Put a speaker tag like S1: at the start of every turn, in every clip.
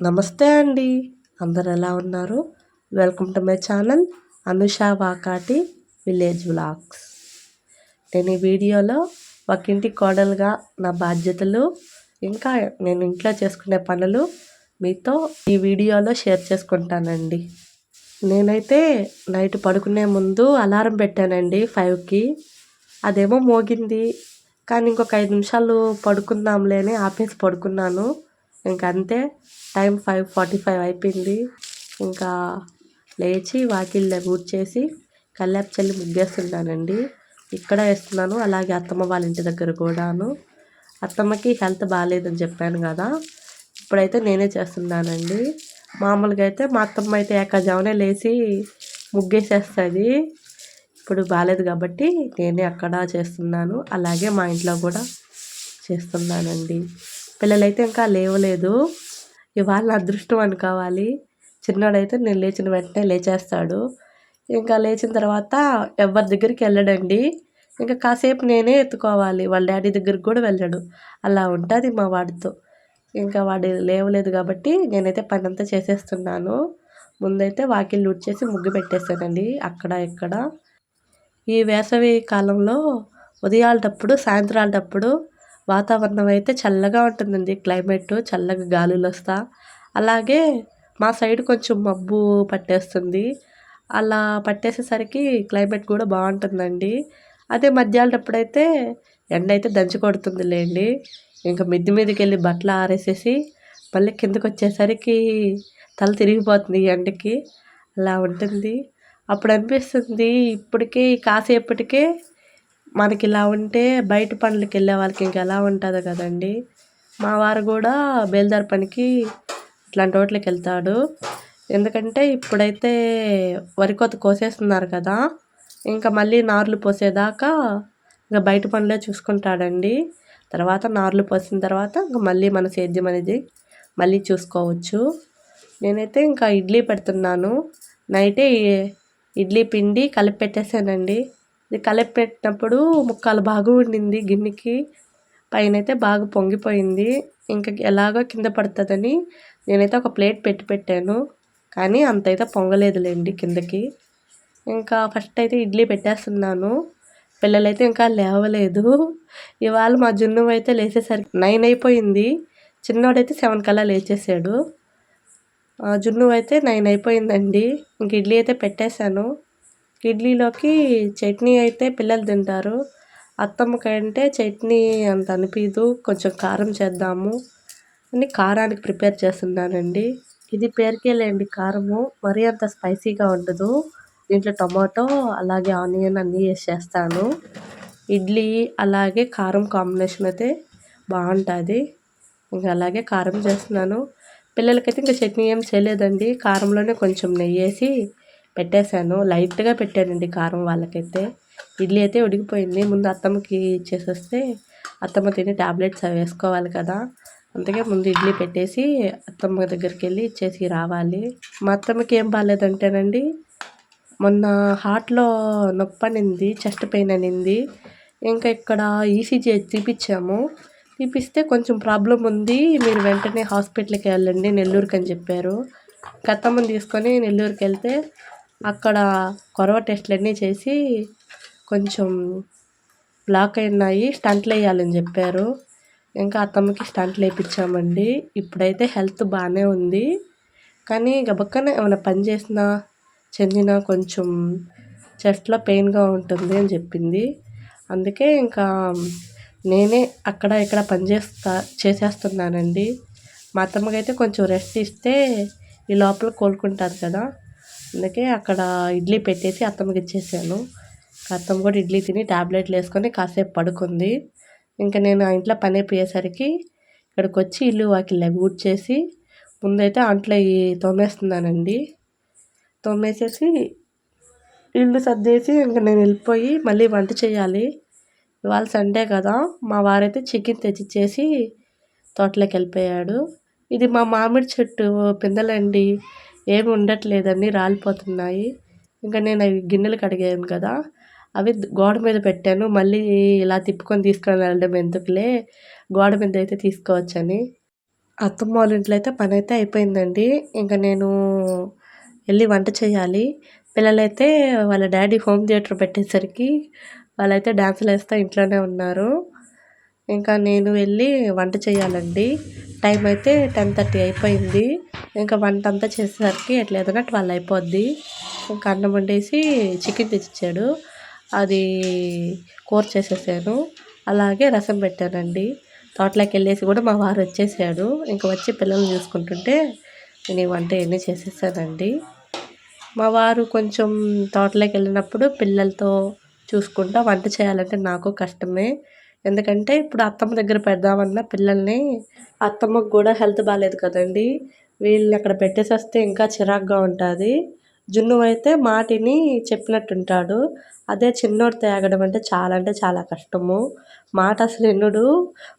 S1: నమస్తే అండి. అందరు ఎలా ఉన్నారు? Welcome to my channel Anusha Vakati village vlogs నేను ఈ వీడియోలో ఒక ఇంటి కోడలుగా నా బాధ్యతలు ఇంకా నేను ఇంట్లో చేసుకునే పనులు మీతో ఈ వీడియోలో షేర్ చేసుకుంటానండి. నేనైతే నైట్ పడుకునే ముందు అలారం పెట్టానండి ఫైవ్కి. అదేమో మోగింది. కానీ ఇంకొక ఐదు నిమిషాలు పడుకుందాంలేని ఆఫీస్ ఆపేసి పడుకున్నాను. ఇంక అంతే టైం ఫైవ్ ఫార్టీ ఫైవ్ అయిపోయింది. ఇంకా లేచి వాకిళ్ళ చేసి కల్లాపు చల్లి ముగ్గేస్తున్నానండి ఇక్కడ వేస్తున్నాను అలాగే అత్తమ్మ వాళ్ళ ఇంటి దగ్గర కూడాను. అత్తమ్మకి హెల్త్ బాగాలేదని చెప్పాను కదా. ఇప్పుడైతే నేనే చేస్తున్నానండి. మామూలుగా అయితే మా అత్తమ్మ అయితే ఏకజామునే లేచి ముగ్గేసేస్తుంది. ఇప్పుడు బాగాలేదు కాబట్టి నేనే అక్కడ చేస్తున్నాను అలాగే మా ఇంట్లో కూడా చేస్తున్నానండి. పిల్లలైతే ఇంకా లేవలేదు. ఇవాళ అదృష్టం అనుకోవాలి. చిన్నోడైతే నేను లేచిన వెంటనే లేచేస్తాడు. ఇంకా లేచిన తర్వాత ఎవరి దగ్గరికి వెళ్ళడండి. ఇంకా కాసేపు నేనే ఎత్తుకోవాలి. వాళ్ళ డాడీ దగ్గరికి కూడా వెళ్ళడు. అలా ఉంటుంది మా వాడితో. ఇంకా వాడు లేవలేదు కాబట్టి నేనైతే పని అంతా చేసేస్తున్నాను. ముందైతే వాకిళ్ళు చేసి ముగ్గు పెట్టేశానండి. అక్కడ ఇక్కడ. ఈ వేసవి కాలంలో ఉదయాలటప్పుడు సాయంత్రాలటప్పుడు వాతావరణం అయితే చల్లగా ఉంటుందండి. క్లైమేట్ చల్లగా గాలులు వస్తా. అలాగే మా సైడ్ కొంచెం మబ్బు పట్టేస్తుంది. అలా పట్టేసేసరికి క్లైమేట్ కూడా బాగుంటుందండి. అదే మధ్యాహ్నప్పుడైతే ఎండ అయితే దంచి కొడుతుంది లేండి ఇంకా మిద్ది మీదకి వెళ్ళి బట్టలు ఆరేసేసి మళ్ళీ కిందకు వచ్చేసరికి తల తిరిగిపోతుంది ఎండకి. అలా ఉంటుంది. అప్పుడు అనిపిస్తుంది ఇప్పటికే కాసేపటికే మనకి ఇలా ఉంటే బయట పనులకి వెళ్ళే వాళ్ళకి ఇంకా ఎలా ఉంటుందో కదండి. మా వారు కూడా బేల్దార్ పనికి ఇట్లాంటి వాటికి వెళ్తాడు ఎందుకంటే ఇప్పుడైతే వరి కోత కోసేస్తున్నారు కదా. ఇంకా మళ్ళీ నార్లు పోసేదాకా ఇంకా బయట పనులే చూసుకుంటాడండి. తర్వాత నార్లు పోసిన తర్వాత ఇంకా మళ్ళీ మన సేద్యం అనేది మళ్ళీ చూసుకోవచ్చు. నేనైతే ఇంకా ఇడ్లీ పెడుతున్నాను. నైటే ఇడ్లీ పిండి కలిపి పెట్టేశానండి. ఇది పెట్టినప్పుడు ముక్కలు బాగా ఉండింది గిన్నెకి. పైన అయితే బాగా పొంగిపోయింది. ఇంకా ఎలాగో కింద పడుతుందని నేనైతే ఒక ప్లేట్ పెట్టి పెట్టాను. కానీ అంత అయితే పొంగలేదులేండి కిందకి. ఇంకా ఫస్ట్ అయితే ఇడ్లీ పెట్టేస్తున్నాను. పిల్లలైతే ఇంకా లేవలేదు. ఇవాళ మా జున్ను అయితే లేచేసరికి నైన్ అయిపోయింది. చిన్నోడైతే సెవెన్ కల్లా లేచేసాడు. జున్ను అయితే నైన్ అయిపోయిందండి. ఇంక ఇడ్లీ అయితే పెట్టేశాను. ఇడ్లీలోకి చట్నీ అయితే పిల్లలు తింటారు. అత్తమ్మకంటే చట్నీ అంత అనిపించదు కొంచెం కారం చేద్దాము అని కారానికి ప్రిపేర్ చేస్తున్నానండి. ఇది పేరుకేలేండి కారము. మరీ అంత స్పైసీగా ఉండదు. దీంట్లో టమాటో అలాగే ఆనియన్ అన్నీ వేసేస్తాను. ఇడ్లీ అలాగే కారం కాంబినేషన్ అయితే బాగుంటుంది. ఇంకా అలాగే కారం చేస్తున్నాను. పిల్లలకైతే ఇంకా చట్నీ ఏం చేయలేదండి. కారంలోనే కొంచెం నెయ్యి వేసి పెట్టేశాను. లైట్గా పెట్టానండి కారం వాళ్ళకైతే. ఇడ్లీ అయితే ఉడికిపోయింది. ముందు అత్తమ్మకి ఇచ్చేసేస్తే అత్తమ్మ తిని ట్యాబ్లెట్స్ అవి వేసుకోవాలి కదా. అందుకే ముందు ఇడ్లీ పెట్టేసి అత్తమ్మ దగ్గరికి వెళ్ళి ఇచ్చేసి రావాలి. మా అత్తమ్మకి ఏం బాగాలేదంటేనండి మొన్న హార్ట్లో నొప్పి అనింది చెస్ట్ పెయిన్ అనింది. ఇంకా ఇక్కడ ఈసీజీ తీపిచ్చాము. తీపిస్తే కొంచెం ప్రాబ్లం ఉంది. మీరు వెంటనే హాస్పిటల్కి వెళ్ళండి నెల్లూరుకి అని చెప్పారు కత్తమ్మని తీసుకొని నెల్లూరుకి వెళ్తే అక్కడ కొరవ టెస్టులన్నీ చేసి కొంచెం బ్లాక్ అయినాయి స్టంట్లు వేయాలని చెప్పారు. ఇంకా అత్తమ్మకి స్టంట్లు వేయించామండి ఇప్పుడైతే హెల్త్ బాగానే ఉంది. కానీ గబక్కన ఏమైనా పని చేసినా చెందినా కొంచెం చెస్ట్లో పెయిన్గా ఉంటుంది అని చెప్పింది. అందుకే ఇంకా నేనే అక్కడ ఇక్కడ పని చేస్తా చేసేస్తున్నానండి. మా అత్తమ్మకైతే కొంచెం రెస్ట్ ఇస్తే ఈ లోపల కోలుకుంటారు కదా. అందుకే అక్కడ ఇడ్లీ పెట్టేసి అత్తమ్మకి ఇచ్చేసాను. అత్తమ్మ కూడా ఇడ్లీ తిని ట్యాబ్లెట్లు వేసుకొని కాసేపు పడుకుంది. ఇంకా నేను ఆ ఇంట్లో పని అయిపోయేసరికి ఇక్కడికి వచ్చి ఇల్లు వాకిల్ అవి ఊడ్చేసి ముందైతే అంట్లో తోమేస్తున్నానండి. తోమేసేసి ఇల్లు సర్దేసి ఇంకా నేను వెళ్ళిపోయి మళ్ళీ వంట చేయాలి. ఇవాళ సండే కదా మా వారైతే చికెన్ తెచ్చిచ్చేసి తోటలోకి వెళ్ళిపోయాడు. ఇది మా మామిడి చెట్టు పిందెలండి. ఏమి ఉండట్లేదండి రాలిపోతున్నాయి. ఇంకా నేను అవి గిన్నెలు కడిగాను కదా అవి గోడ మీద పెట్టాను. మళ్ళీ ఇలా తిప్పుకొని తీసుకొని వెళ్ళడం ఎందుకులే? గోడ మీద అయితే తీసుకోవచ్చని. అత్తమ్మ వాళ్ళ ఇంట్లో అయితే పని అయితే అయిపోయిందండి. ఇంకా నేను వెళ్ళి వంట చేయాలి. పిల్లలైతే వాళ్ళ డాడీ హోమ్ థియేటర్ పెట్టేసరికి వాళ్ళైతే డ్యాన్సులు వేస్తూ ఇంట్లోనే ఉన్నారు. ఇంకా నేను వెళ్ళి వంట చేయాలండి. టైం అయితే టెన్ థర్టీ అయిపోయింది. ఇంకా వంట అంతా చేసేసరికి ఎట్లేదన్నా ట్వెల్వ్ అయిపోద్ది. ఇంకా అన్నం వండేసి చికెన్ తెచ్చిచ్చాడు. అది కూర చేసేసాను. అలాగే రసం పెట్టానండి. తోటలోకి వెళ్ళేసి కూడా మా వారు వచ్చేసాడు. ఇంకా వచ్చి పిల్లల్ని చూసుకుంటుంటే నేను వంట ఎన్ని చేసేసానండి. మా వారు కొంచెం తోటలోకి వెళ్ళినప్పుడు పిల్లలతో చూసుకుంటా వంట చేయాలంటే నాకు కష్టమే. ఎందుకంటే ఇప్పుడు అత్తమ్మ దగ్గర పెడదామన్న పిల్లల్ని అత్తమ్మకు కూడా హెల్త్ బాగాలేదు కదండి. వీళ్ళని అక్కడ పెట్టేసి వస్తే ఇంకా చిరాగ్గా ఉంటుంది. జున్ను అయితే మాటిని చెప్పినట్టుంటాడు. అదే చిన్నోడు తేగడం అంటే చాలా అంటే చాలా కష్టము. మాట అసలు ఎన్నుడు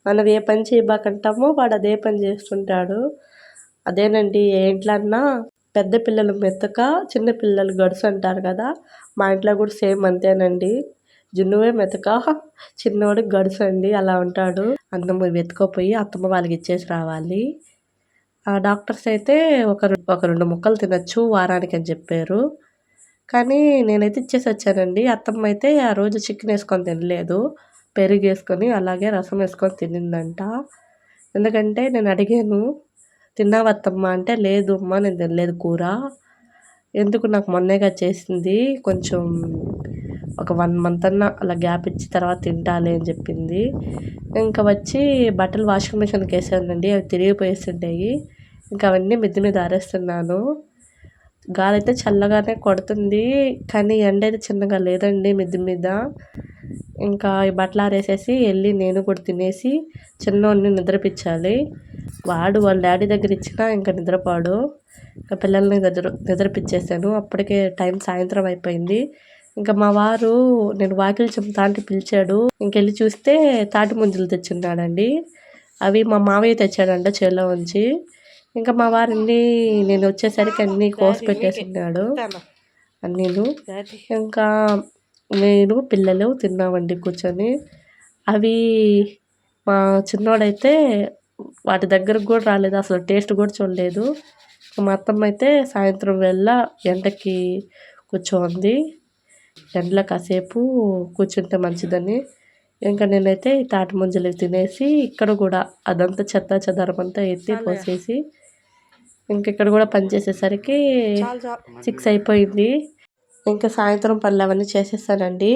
S1: మనం ఏ పని చేయబాకంటామో వాడు అదే పని చేస్తుంటాడు. అదేనండి ఏ అన్నా పెద్ద పిల్లలు మెత్తక చిన్న పిల్లలు గడుసు అంటారు కదా మా ఇంట్లో కూడా సేమ్ అంతేనండి. జున్నువే మెతక చిన్నోడు గడుసు అండి అలా ఉంటాడు. అన్నము వెతుకోపోయి అత్తమ్మ వాళ్ళకి ఇచ్చేసి రావాలి. డాక్టర్స్ అయితే ఒక ఒక రెండు ముక్కలు తినచ్చు వారానికి అని చెప్పారు. కానీ నేనైతే ఇచ్చేసి వచ్చానండి. అత్తమ్మ అయితే ఆ రోజు చికెన్ వేసుకొని తినలేదు. పెరుగు వేసుకొని అలాగే రసం వేసుకొని తినిందంట. ఎందుకంటే నేను అడిగాను తిన్నావా అత్తమ్మ? అంటే లేదు అమ్మ నేను తినలేదు కూర. ఎందుకు? నాకు మొన్నేగా చేసింది. కొంచెం ఒక వన్ మంత్ అన్న అలా గ్యాప్ ఇచ్చి తర్వాత తింటాలి అని చెప్పింది. ఇంకా వచ్చి బట్టలు వాషింగ్ మిషన్కి వేసానండి అవి తిరిగిపోయేస్తుంటాయి ఇంకా అవన్నీ మిద్ది మీద ఆరేస్తున్నాను. గాలి అయితే చల్లగానే కొడుతుంది కానీ ఎండ అయితే చిన్నగా లేదండి మిద్ది మీద. ఇంకా ఈ బట్టలు ఆరేసేసి వెళ్ళి నేను కూడా తినేసి చిన్నోడిని నిద్రపించాలి వాడు వాళ్ళ డాడీ దగ్గర ఇచ్చినా ఇంకా నిద్రపాడు. ఇంకా పిల్లల్ని నిద్ర నిద్రపిచ్చేసాను. అప్పటికే టైం సాయంత్రం అయిపోయింది. ఇంకా మా వారు నేను వాకిలి చెప్తా అంటే పిలిచాడు. ఇంకెళ్ళి చూస్తే తాటి ముంజలు తెచ్చున్నాడండి. అవి మా మావయ్య తెచ్చాడంట చేలో ఉంచి ఇంకా మా వారిని నేను వచ్చేసరికి అన్నీ కోసి పెట్టేసిన్నాడు అన్నీను. ఇంకా నేను పిల్లలు తిన్నామండి కూర్చొని. అవి మా చిన్నోడైతే వాటి దగ్గరకు కూడా రాలేదు. అసలు టేస్ట్ కూడా చూడలేదు. మా అత్తమ్మ అయితే సాయంత్రం వేళ ఎండకి కూర్చోంది. ఎండలో కాసేపు కూర్చుంటే మంచిదని. ఇంకా నేనైతే తాటి ముంజలు తినేసి ఇక్కడ కూడా అదంతా చెత్త చెదారం అంతా ఎత్తి పోసేసి ఇంక ఇక్కడ కూడా పని చేసేసరికి సిక్స్ అయిపోయింది. ఇంకా సాయంత్రం పనులు అవన్నీ చేసేసానండి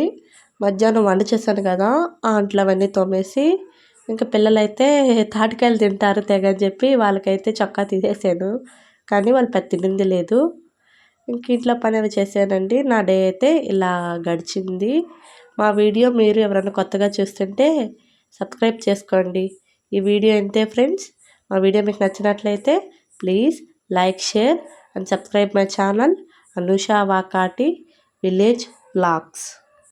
S1: మధ్యాహ్నం వంట చేశాను కదా ఆ అంట్లు అవన్నీ తోమేసి ఇంకా పిల్లలైతే తాటికాయలు తింటారు తెగ అని చెప్పి వాళ్ళకైతే చొక్కా తీసేసాను. కానీ వాళ్ళు పెద్ద తినింది లేదు. ఇంక ఇంట్లో పని అవి చేశానండి. నా డే అయితే ఇలా గడిచింది. మా వీడియో మీరు ఎవరైనా కొత్తగా చూస్తుంటే సబ్స్క్రైబ్ చేసుకోండి. ఈ వీడియో ఇంతే ఫ్రెండ్స్. మా వీడియో మీకు నచ్చినట్లయితే please like share and subscribe my channel Anusha Vakati village blogs.